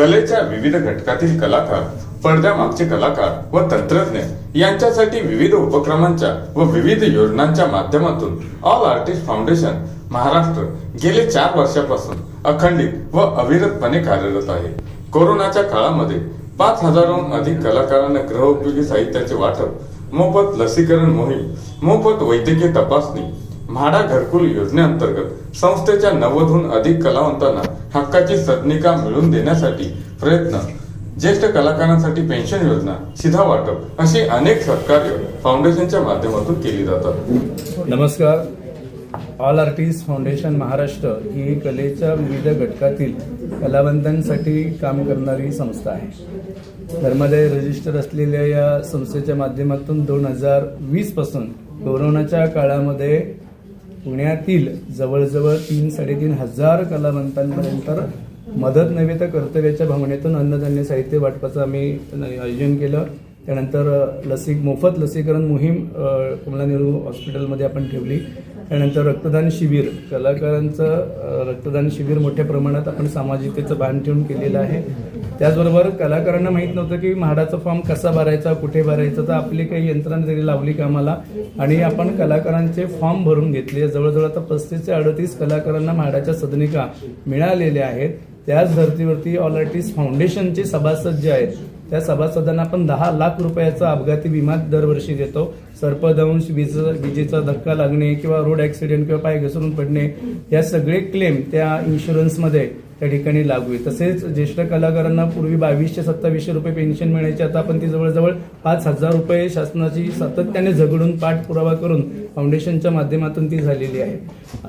कलेच्या विविध घटकातील कलाकार पडद्यामागचे कलाकार व तंत्रज्ञ यांच्यासाठी विविध उपक्रमांच्या व विविध योजनांच्या माध्यमातून ऑल आर्टिस्ट फाउंडेशन महाराष्ट्र गेले चार वर्षापासून अखंडित व अविरतपणे कार्यरत आहे. कोरोनाच्या काळामध्ये पाच हजारहून अधिक कलाकारांना गृहोपयोगी साहित्याचे वाटप मोफत लसीकरण मोहीम मोफत वैद्यकीय तपासणी म्हाडा घरकुल योजनेअंतर्गत संस्थेच्या नव्वदहून अधिक कलावंतांना हक्काची सदनिका मिळवून देण्यासाठी प्रयत्न. ज्येष्ठ कलाकारांसाठी पेन्शन योजना शिधा वाटप अशी अनेक सहकार्य फाउंडेशनच्या माध्यमातून केली जातात. नमस्कार. ऑल आर्टिस्ट फाउंडेशन महाराष्ट्र ही कलेच्या विविध घटकातील कलावंतांसाठी काम करणारी संस्था आहे. धर्मादाय रजिस्टर असलेल्या या संस्थेच्या माध्यमातून दोन हजार वीसपासून कोरोनाच्या काळामध्ये पुण्यातील जवळजवळ तीन साडेतीन हजार कलावंतांपर्यंत मदत नव्हे तर कर्तव्याच्या भावनेतून अन्नधान्य साहित्य वाटपाचं आम्ही आयोजन केलं. त्यानंतर लसी मोफत लसीकरण मोहीम कमला नेहरू हॉस्पिटलमध्ये आपण ठेवली. त्यानंतर रक्तदान शिबिर. कलाकारांचं रक्तदान शिबिर मोठ्या प्रमाणात आपण सामाजिकतेचं भान ठेवून केलेलं आहे. त्याचबरोबर कलाकारांना माहीत नव्हतं की म्हाडाचा फॉर्म कसा भरायचा कुठे भरायचा तर आपली काही यंत्रणा तरी लावली कामाला. आणि आपण कलाकारांचे फॉर्म भरून घेतले. जवळजवळ आता पस्तीस ते अडतीस कलाकारांना म्हाडाच्या सदनिका मिळालेल्या आहेत. त्याच धर्तीवरती ऑल आर्टिस्ट फाउंडेशनचे सभासद जे आहेत त्या सभासदांना आपण दहा लाख रुपयाचा अपघाती विमा दरवर्षी देतो. सर्पदंश वीज विजेचा धक्का लागणे किंवा रोड ऍक्सिडेंट किंवा पाय घसरून पडणे या सगळे क्लेम त्या इन्शुरन्समध्ये त्या ठिकाणी लागू आहे. तसेच ज्येष्ठ कलाकारांना पूर्वी बावीसशे सत्तावीसशे रुपये पेन्शन मिळायची आता आपण ती जवळजवळ पाच हजार रुपये शासनाची सातत्याने झगडून पाठपुरावा करून फाउंडेशनच्या माध्यमातून ती झालेली आहे.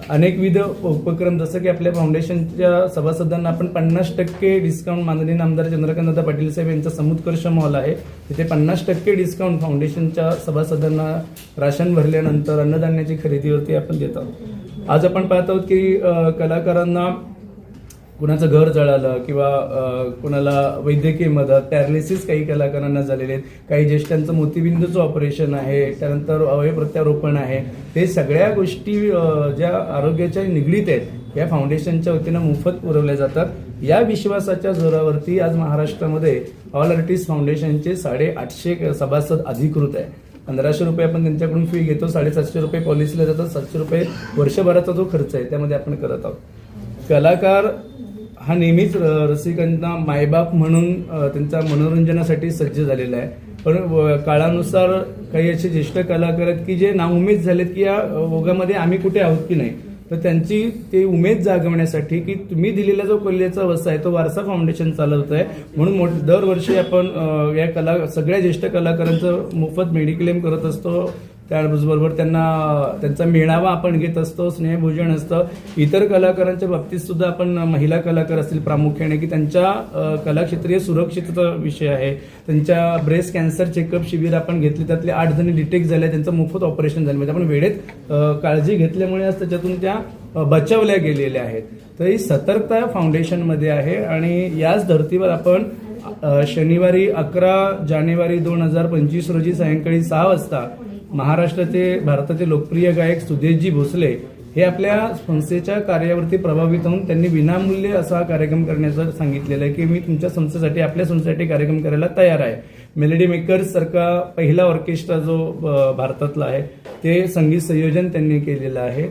अनेकविध उपक्रम जसं की आपल्या फाउंडेशनच्या सभासदांना आपण पन्नास टक्के डिस्काउंट माननीय आमदार चंद्रकांत पाटील साहेब यांचा समुत्कर्ष मॉल आहे. तिथे पन्नास टक्के डिस्काउंट फाउंडेशनच्या सभासदांना राशन भरल्यानंतर अन्नधान्याची खरेदीवरती आपण देत आहोत. आज आपण पाहत आहोत की कलाकारांना कुणाचं घर जळालं किंवा कुणाला वैद्यकीय मदत पॅरालिसिस काही कलाकारांना झालेले आहेत काही ज्येष्ठांचं मोतीबिंदूचं ऑपरेशन आहे त्यानंतर अवयव प्रत्यारोपण आहे ते सगळ्या गोष्टी ज्या आरोग्याच्या निगडीत आहेत या फाउंडेशनच्या वतीनं मोफत पुरवल्या जातात. या विश्वासाच्या जोरावरती आज महाराष्ट्रामध्ये ऑल आर्टिस्ट फाउंडेशनचे साडेआठशे सभासद अधिकृत आहे. पंधराशे रुपये आपण त्यांच्याकडून फी घेतो साडेसातशे रुपये पॉलिसीला जातात सातशे रुपये वर्षभराचा जो खर्च आहे त्यामध्ये आपण करत आहोत. कलाकार हा नेहमीच रसिकांना मायबाप म्हणून त्यांचा त्यांच्या मनोरंजनासाठी सज्ज झालेला आहे. पण व- काळानुसार काही असे ज्येष्ठ कलाकार आहेत की जे नाउमेद झालेत की या ओघामध्ये आम्ही कुठे आहोत की नाही? तर त्यांची ते उमेद जागवण्यासाठी की तुम्ही दिलेला जो कलेचा वसा आहे तो वारसा फाउंडेशन चालवत आहे म्हणून मोठ दरवर्षी आपण या कला सगळ्या ज्येष्ठ कलाकारांचं मोफत मेडिक्लेम करत असतो. त्याचबरोबर त्यांना त्यांचा मेळावा आपण घेत असतो स्नेहभोजन असतं. इतर कलाकारांच्या बाबतीत सुद्धा आपण महिला कलाकार असतील प्रामुख्याने की त्यांच्या कलाक्षेत्रीय सुरक्षितता विषय आहे. त्यांच्या ब्रेस्ट कॅन्सर चेकअप शिबिर आपण घेतले त्यातले आठ जणी डिटेक्ट झाले त्यांचं मोफत ऑपरेशन झालं. म्हणजे आपण वेळेत काळजी घेतल्यामुळे आज त्याच्यातून त्या बचावल्या गेलेल्या आहेत. तर ही सतर्कता फाउंडेशनमध्ये आहे आणि याच धर्तीवर आपण शनिवारी अकरा जानेवारी दोन हजार पंचवीस रोजी सायंकाळी सहा वाजता महाराष्ट्राचे भारताचे लोकप्रिय गायक सुदेशजी भोसले हे आपल्या संस्थेच्या कार्यावरती प्रभावित होऊन त्यांनी विनामूल्य असा हा कार्यक्रम करण्याचं सांगितलेलं आहे की मी तुमच्या संस्थेसाठी आपल्या संस्थेसाठी कार्यक्रम करायला तयार आहे. मेलडी मेकर्स सारखा पहिला ऑर्केस्ट्रा जो भारतातला आहे ते संगीत संयोजन त्यांनी केलेलं आहे.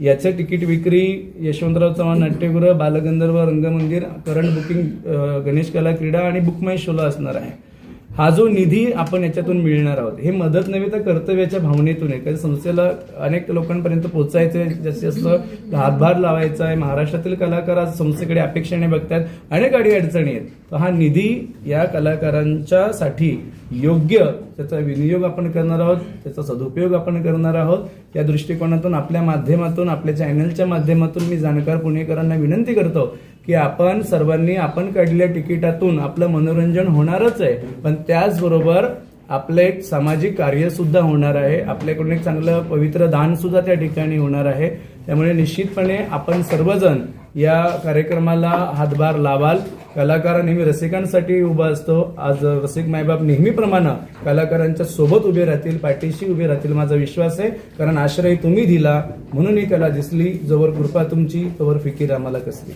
याचं तिकीट विक्री यशवंतराव चव्हाण नाट्यगृह बालगंधर्व रंगमंदिर करंट बुकिंग गणेश कला क्रीडा आणि बुकमाय शोला असणार आहे. हा जो निधी आपण याच्यातून मिळणार आहोत हे मदत नव्हे तर कर्तव्याच्या भावनेतून आहे. कारण संस्थेला अनेक लोकांपर्यंत पोहोचायचं आहे जास्तीत जास्त हातभार लावायचा आहे. महाराष्ट्रातील कलाकार आज संस्थेकडे अपेक्षेने बघतात अनेक अडी अडचणी आहेत. तर हा निधी या कलाकारांच्या साठी योग्य त्याचा विनियोग आपण करणार आहोत त्याचा सदुपयोग आपण करणार आहोत. या दृष्टिकोनातून आपल्या माध्यमातून आपल्या चॅनलच्या माध्यमातून मी जाणकार पुणेकरांना विनंती करतो की आपण सर्वांनी आपण काढलेल्या तिकिटातून आपलं मनोरंजन होणारच आहे. पण त्याचबरोबर आपलं एक सामाजिक कार्य सुद्धा होणार आहे. आपल्याकडून एक चांगलं पवित्र दान सुद्धा त्या ठिकाणी होणार आहे. त्यामुळे निश्चितपणे आपण सर्वजण या कार्यक्रमाला हातभार लावाल. कलाकार नेहमी रसिकांसाठी उभा असतो. आज रसिक मायबाप नेहमीप्रमाणे कलाकारांच्या सोबत उभे राहतील पाठीशी उभे राहतील माझा विश्वास आहे. कारण आश्रय तुम्ही दिला म्हणून ही कला दिसली. जवळ कृपा तुमची तोवर फिकीर आम्हाला कसली.